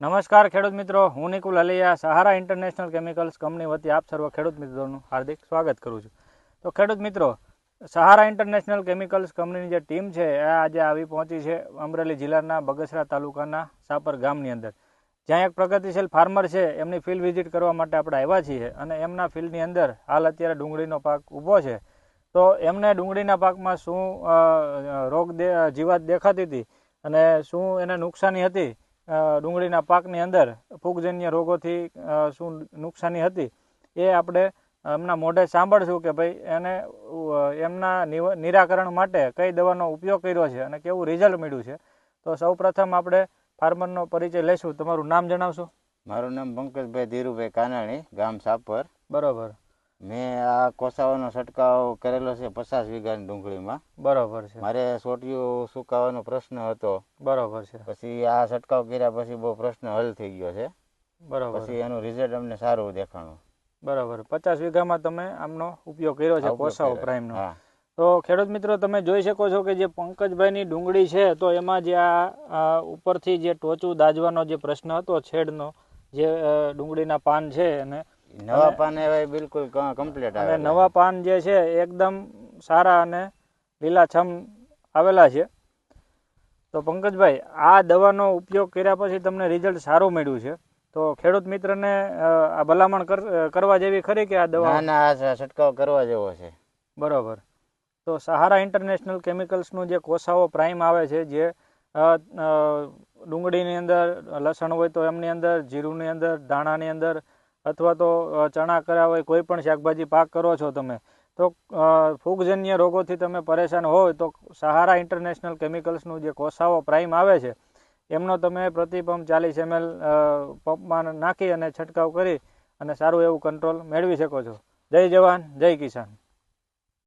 નમસ્કાર ખેડૂત મિત્રો, હું Nikul Aliya Sahara international chemicals company વતી આપ સર્વ ખેડૂત મિત્રોનું હાર્દિક સ્વાગત કરું છું. તો ખેડૂત મિત્રો, સહારા ઇન્ટરનેશનલ કેમિકલ્સ કંપનીની જે ટીમ છે, એ આજે આવી પહોંચી છે અમરેલી જિલ્લાના બગસરા તાલુકાના સાપર ગામની અંદર. જ્યાં એક પ્રગતિશીલ ફાર્મર છે, એમની ફિલ્ડ વિઝિટ કરવા માટે આપણે આવ્યા છીએ અને એમના ફિલ્ડની અંદર હાલ અત્યારે ડુંગળીનો પાક ઊભો છે. તો એમને ડુંગળીના પાકમાં શું રોગ જીવાત દેખાતી હતી અને શું એને નુકસાની હતી ડુંગળીના પાકની અંદર ફૂગજન્ય રોગોથી શું નુકસાની હતી એ આપણે એમના મોઢે સાંભળશું કે ભાઈ એને એમના નિરાકરણ માટે કઈ દવાનો ઉપયોગ કર્યો છે અને કેવું રિઝલ્ટ મળ્યું છે. તો સૌ પ્રથમ આપણે ફાર્મરનો પરિચય લઈશું. તમારું નામ જણાવશો? મારું નામ પંકજભાઈ ધીરુભાઈ કાનાણી ગામ સાપર. બરોબર. મેં આ કોસાવાનો છંટકાવ કરેલો છે પચાસ વીઘાની ડુંગળીમાં. બરોબર છે. મારે સોટિયું સુકાવાનો પ્રશ્ન હતો. બરોબર છે. પછી આ છંટકાવ કર્યા પછી બહુ પ્રશ્ન હલ થઈ ગયો છે. બરોબર. પછી એનું રિઝલ્ટ અમને સારું દેખાણું. બરાબર. પચાસ વીઘામાં તમે આમનો ઉપયોગ કર્યો છે કોસાઓ પ્રાઇમનો તો ખેડૂત મિત્રો તમે જોઈ શકો છો કે જે પંકજભાઈની ડુંગળી છે તો એમાં જે આ ઉપરથી જે ટોચું દાજવાનો જે પ્રશ્ન હતો છેડનો જે ડુંગળીના પાન છે અને નવા પાન બિલકુલ કમ્પ્લીટ અને આવે નવા પાન જે છે એકદમ સારા અને લીલાછમ આવેલા છે. તો પંકજભાઈ આ દવાનો ઉપયોગ કર્યા પછી તમને રિઝલ્ટ સારું મળ્યું છે. તો ખેડૂત મિત્રને આ ભલામણ કર- કરવા જેવી ખરી કે આ દવા? ના આ છંટકાવ કરવા જેવો છે. બરોબર. તો સહારા ઇન્ટરનેશનલ કેમિકલ્સનું જે કોસાઓ પ્રાઇમ આવે છે જે ડુંગળીની અંદર લસણ હોય તો એમની અંદર જીરુંની અંદર ધાણાની અંદર અથવા તો ચણા કર્યા હોય, કોઈ પણ શાકભાજી પાક કરો છો તમે, તો ફૂગજન્ય રોગોથી તમે પરેશાન હોય તો સહારા ઇન્ટરનેશનલ કેમિકલ્સનું જે કોસાવો પ્રાઇમ આવે છે, એમનો તમે પ્રતિપંપ ચાલીસ એમએલ પંપમાં નાખી અને છંટકાવ કરી અને સારું એવું કંટ્રોલ મેળવી શકો છો. જય જવાન, જય કિસાન.